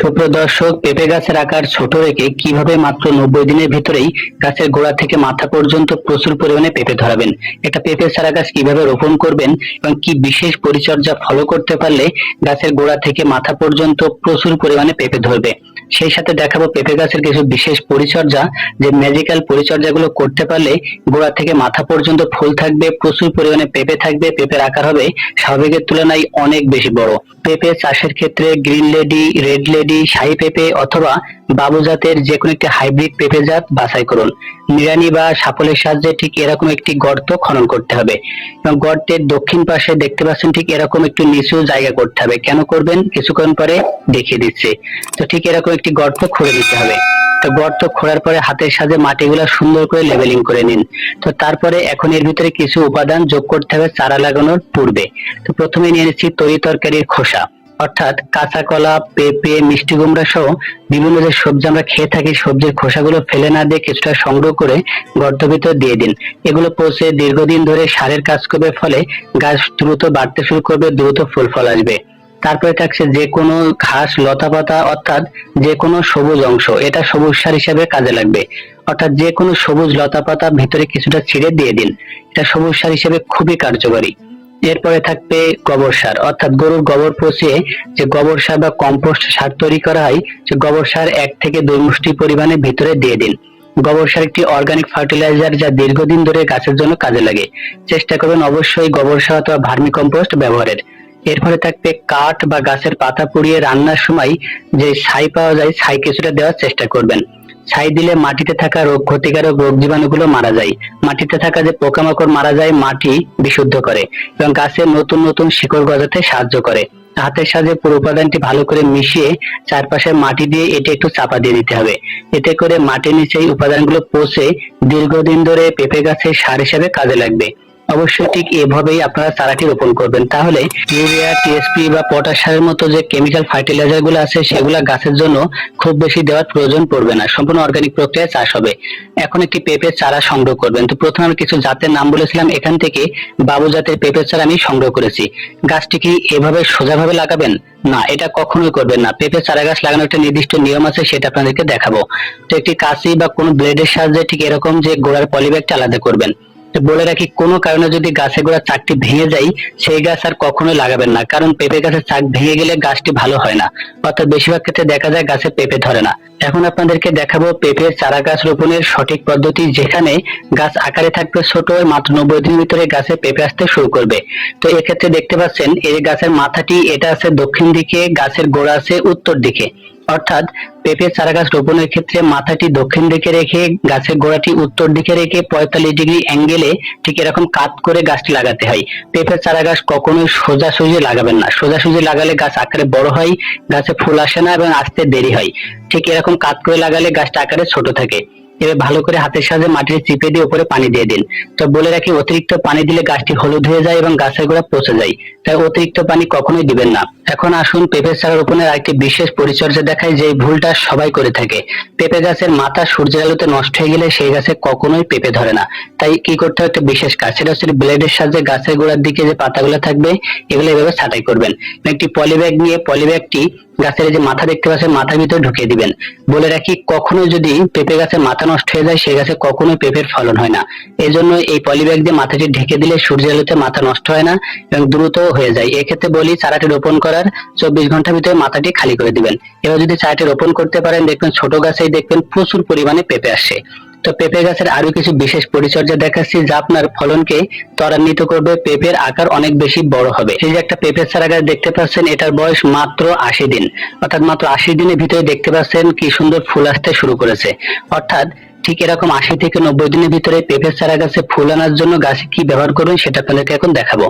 সুপ্রদর্শক পেঁপে গাছের আকার ছোট রেখে কীভাবে মাত্র নব্বই দিনের ভিতরেই গাছের গোড়া থেকে মাথা পর্যন্ত প্রচুর পরিমাণে পেঁপে ধরাবেন? এটা পেঁপে চারা গাছ কীভাবে রোপণ করবেন এবং কি বিশেষ পরিচর্যা ফলো করতে পারলে গাছের গোড়া থেকে মাথা পর্যন্ত প্রচুর পরিমাণে পেঁপে ধরবে? সেই সাথে দেখাবো পেঁপে গাছের কিছু বিশেষ পরিচর্যা, যে ম্যাজিক্যাল পরিচর্যাগুলো করতে পারলে গোড়া থেকে মাথা পর্যন্ত ফুল থাকবে, প্রচুর পরিমাণে পেঁপে থাকবে, পেঁপের আকার হবে স্বাভাবিকের তুলনায় অনেক বেশি বড়। পেঁপে চাষের ক্ষেত্রে গ্রিন লেডি রেড লেডি শাহী পেঁপে অথবা বাবু জাতের যে কোনো একটি হাইব্রিড পেঁপে জাত বাছাই করুন। নিড়ানি বা সাপলের সাহায্যে ঠিক এরকম একটি গর্ত খনন করতে হবে। এবং গর্তের দক্ষিণ পাশে দেখতে পাচ্ছেন ঠিক এরকম একটু নিচু জায়গা করতে হবে। কেন করবেন? কিছুক্ষণ পরে দেখিয়ে দিচ্ছি। তো ঠিক এরকম একটি গর্ত খুঁড়ে দিতে হবে। তো গর্ত খোঁড়ার পরে হাতের সাথে মাটিগুলো সুন্দর করে লেভেলিং করে নিন। তো তারপরে এখন এর ভিতরে কিছু উপাদান যোগ করতে হবে চারা লাগানোর পূর্বে। তো প্রথমে নিয়ে নিচ্ছি তরি তরকারির খোসা। অর্থাৎ কাঁচা কলা, পেঁপে, মিষ্টি কুমড়া সহ বিভিন্ন যে সবজি আমরা খেয়ে থাকি, সবজির খোসাগুলো ফেলে না দিয়ে কিছুটা সংগ্রহ করে গর্ত ভিতর দিয়ে দিন। এগুলো পচে দীর্ঘদিন ধরে সারের কাজ করবে, ফলে গাছ দ্রুত বাড়তে শুরু করবে, দ্রুত ফুল ফল আসবে। তারপরে থাকছে যে কোনো ঘাস, লতা পাতা, অর্থাৎ যে কোনো সবুজ অংশ, এটা সবুজ সার হিসেবে কাজে লাগবে। অর্থাৎ যে কোনো সবুজ লতা পাতা ভিতরে কিছুটা ছিঁড়ে দিয়ে দিন। এটা সবুজ সার হিসেবে খুবই কার্যকরী। এরপরে থাকবে গোবর সার, অর্থাৎ গরুর গোবর পচিয়ে যে গোবর সার বা কম্পোস্ট সার তৈরি করা হয়, সে গোবর সার এক থেকে দুই মুষ্টি পরিমাণে ভিতরে দিয়ে দিন। গোবর সার একটি অর্গানিক ফার্টিলাইজার যা দীর্ঘদিন ধরে গাছের জন্য কাজে লাগে। চেষ্টা করবেন অবশ্যই গোবর সার অথবা ভার্মি কম্পোস্ট ব্যবহারের। এরপরে থাকবে কাঠ বা গাছের পাতা পুড়িয়ে রান্নার সময় যে ছাই পাওয়া যায়, ছাই কিছুটা দেওয়ার চেষ্টা করবেন। ছাই দিলে মাটিতে থাকা রোগ ক্ষতিকারক রোগ জীবাণুগুলো মারা যায়। মাটিতে থাকা যে পোকামাকড় মারা যায়, মাটি বিশুদ্ধ করে এবং গাছে নতুন নতুন শিকড় গজাতে সাহায্য করে। হাতের সাহায্যে পুরো উপাদানটি ভালো করে মিশিয়ে চারপাশে মাটি দিয়ে এটি একটু চাপা দিয়ে দিতে হবে। এতে করে মাটির নিচে উপাদানগুলো পচে দীর্ঘদিন ধরে পেঁপে গাছের সার হিসেবে কাজে লাগবে। অবশ্যই ঠিক এভাবেই আপনারা চারাটি রোপণ করবেন। তাহলে ইউরিয়া টিএসপি বা পটাশ সারের মতো যে কেমিক্যাল ফার্টিলাইজারগুলো আছে, সেগুলা গাছের জন্য খুব বেশি দেওয়ার প্রয়োজন পড়বে না। সম্পূর্ণ অর্গানিক প্রক্রিয়ায় চাষ হবে। এখন একটি পেঁপের চারা সংগ্রহ করবেন। তো প্রথমে আমি কিছু জাতের নাম বলেছিলাম। এখান থেকে বাবু জাতের পেঁপের চারা আমি সংগ্রহ করেছি। গাছটি কি এভাবে সোজাভাবে লাগাবেন? না, এটা কখনোই করবেন না। পেঁপে চারা গাছ লাগানোর একটা নির্দিষ্ট নিয়ম আছে, সেটা আপনাদেরকে দেখাবো। তো একটি কাঁচি বা কোনো ব্লেডের সাহায্যে ঠিক এরকম যে গোড়ার পলিব্যাগটা আলাদা করবেন। বলে রাখি, কোনো কারণে যদি গাছে গোড়া চাকটি ভেঙে যায়, সেই গাছ আর কখনোই লাগাবেন না। কারণ পেঁপে গাছের চাক ভেঙে গেলে গাছটি ভালো হয় না। অর্থাৎ বেশিরভাগ ক্ষেত্রে দেখা যায় গাছে পেঁপে ধরে না। এখন আপনাদেরকে দেখাবো পেঁপের চারা গাছ রোপণের সঠিক পদ্ধতি যেখানে গাছ আকারে থাকবে ছোট মাত্র নব্বই দিনের ভিতরে গাছে পেঁপে আসতে শুরু করবে। তো এক্ষেত্রে দেখতে পাচ্ছেন, এই গাছের মাথাটি, এটা আছে দক্ষিণ দিকে, গাছের গোড়া আছে উত্তর দিকে। অর্থাৎ পেঁপে চারা গাছ রোপণের ক্ষেত্রে মাথাটি দক্ষিণ দিকে রেখে, গাছের গোড়াটি উত্তর দিকে রেখে পঁয়তাল্লিশ ডিগ্রি অ্যাঙ্গেলে ঠিক এরকম কাত করে গাছটি লাগাতে হয়। পেঁপে চারা গাছ কখনোই সোজাসুজি লাগাবেন না। সোজাসুজি লাগালে গাছ আকারে বড় হয়, গাছে ফুল আসে না এবং আসতে দেরি হয়। ঠিক এরকম কাত করে লাগালে গাছটা আকারে ছোট থাকে। এবার ভালো করে হাতের সাহায্যে মাটিতে চিপে দিয়ে উপরে পানি দিয়ে দিন। তো বলে রাখি, অতিরিক্ত পানি দিলে গাছটি হলুদ হয়ে যায় এবং গাছের গোড়া পচে যায়। তাই অতিরিক্ত পানি কখনোই দিবেন না। এখন আসুন পেঁপে চারা রোপণের আরেকটি বিশেষ পরিচর্যা দেখায় যে ভুলটা সবাই করে থাকে। পেঁপে গাছের মাথা সূর্যের আলোতে নষ্ট হয়ে গেলে সেই গাছে কখনোই পেঁপে ধরে না। তাই কি করতে হবে একটা বিশেষ কাজ, সেটা হচ্ছে ব্লেডের সাহায্যে গাছের গোড়ার দিকে যে পাতাগুলো থাকবে, এগুলো এভাবে ছাঁটাই করবেন। একটি পলিব্যাগ নিয়ে পলিব্যাগটি গাছের যে মাথা দেখতে পাচ্ছেন, মাথার ভিতরে ঢুকিয়ে দিবেন। বলে রাখি কখনো যদি পেঁপে গাছের মাথা নষ্ট হয়ে যায় সেই গাছে কখনোই পেঁপের ফলন হয় না। এই জন্য এই পলিব্যাগ দিয়ে মাথাটি ঢেকে দিলে সূর্যের আলোতে মাথা নষ্ট হয় না এবং দ্রুত হয়ে যায়। এক্ষেত্রে বলি, চারাটি রোপণ করার চব্বিশ ঘণ্টার ভিতরে মাথাটি খালি করে দিবেন। এবার যদি চারাটি রোপণ করতে পারেন, দেখবেন ছোট গাছেই দেখবেন প্রচুর পরিমাণে পেঁপে আসে। তো পেঁপে গাছের আরও কিছু বিশেষ পরিচর্যা দেখাচ্ছি যা আপনার ফলনকে ত্বরান্বিত করবে। পেঁপের আকার অনেক বেশি বড় হবে। এই যে একটা পেঁপের চারা গাছ দেখতে পাচ্ছেন, এটার বয়স মাত্র আশি দিন। অর্থাৎ মাত্র আশি দিনের ভিতরে দেখতে পাচ্ছেন কি সুন্দর ফুল আসতে শুরু করেছে। অর্থাৎ ঠিক এরকম আশি থেকে নব্বই দিনের ভিতরে পেঁপের চারা গাছে ফুল আনার জন্য গাছে কি ব্যবহার করুন সেটা আপনাদেরকে এখন দেখাবো।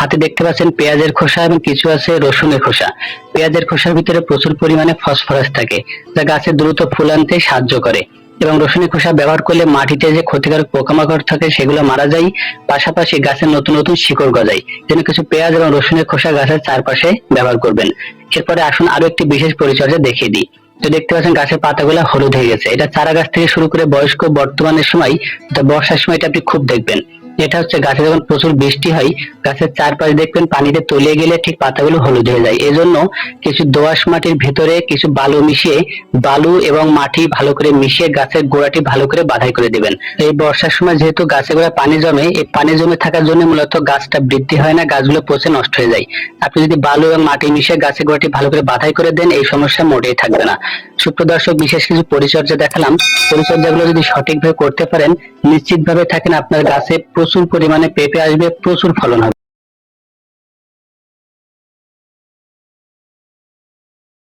হাতে দেখতে পাচ্ছেন পেঁয়াজের খোসা এবং কিছু আছে রসুনের খোসা। পেঁয়াজের খোসার ভিতরে প্রচুর পরিমাণে ফসফরাস থাকে, যা গাছে দ্রুত ফুল আনতে সাহায্য করে। এবং রসুনের খোসা ব্যবহার করলে মাটিতে যে ক্ষতিকারক পোকামাকড় থাকে সেগুলো মারা যায়। পাশাপাশি গাছের নতুন নতুন শিকড় গজায়। যেন কিছু পেঁয়াজ এবং রসুনের খোসা গাছের চারপাশে ব্যবহার করবেন। এরপরে আসুন আরও একটি বিশেষ পরিচর্যা দেখিয়ে দিই। তো দেখতে পাচ্ছেন গাছের পাতাগুলো হলুদ হয়ে গেছে। এটা চারা গাছ থেকে শুরু করে বয়স্ক বর্তমানের সময় বর্ষার সময় এটা আপনি খুব দেখবেন। এটা হচ্ছে গাছে যখন প্রচুর বৃষ্টি হয়, গাছের চারপাশে দেখবেন পানিতে তলিয়ে গেলে ঠিক পাতাগুলো হলুদ হয়ে যায়। এজন্য কিছু দোআঁশ মাটির ভেতরে কিছু বালু মিশিয়ে বালু এবং মাটি ভালো করে মিশিয়ে গাছের গোড়াটি ভালো করে বাধাই করে দিবেন। এই বর্ষার সময় যেহেতু গাছে গোড়ায় পানি জমে, এই পানি জমে থাকার জন্য মূলত গাছটা বৃদ্ধি হয় না, গাছগুলো পচে নষ্ট হয়ে যায়। আপনি যদি বালু এবং মাটি মিশিয়ে গাছের গোড়াটি ভালো করে বাধাই করে দেন, এই সমস্যা মোটেই থাকবে না। সুপ্রদর্শক বিশেষ কিছু পরিচর্যা দেখালাম। পরিচর্যাগুলো যদি সঠিকভাবে করতে পারেন, নিশ্চিতভাবে থাকেন আপনার গাছে প্রচুর পরিমাণে পেঁপে আসবে প্রচুর ফলন হবে।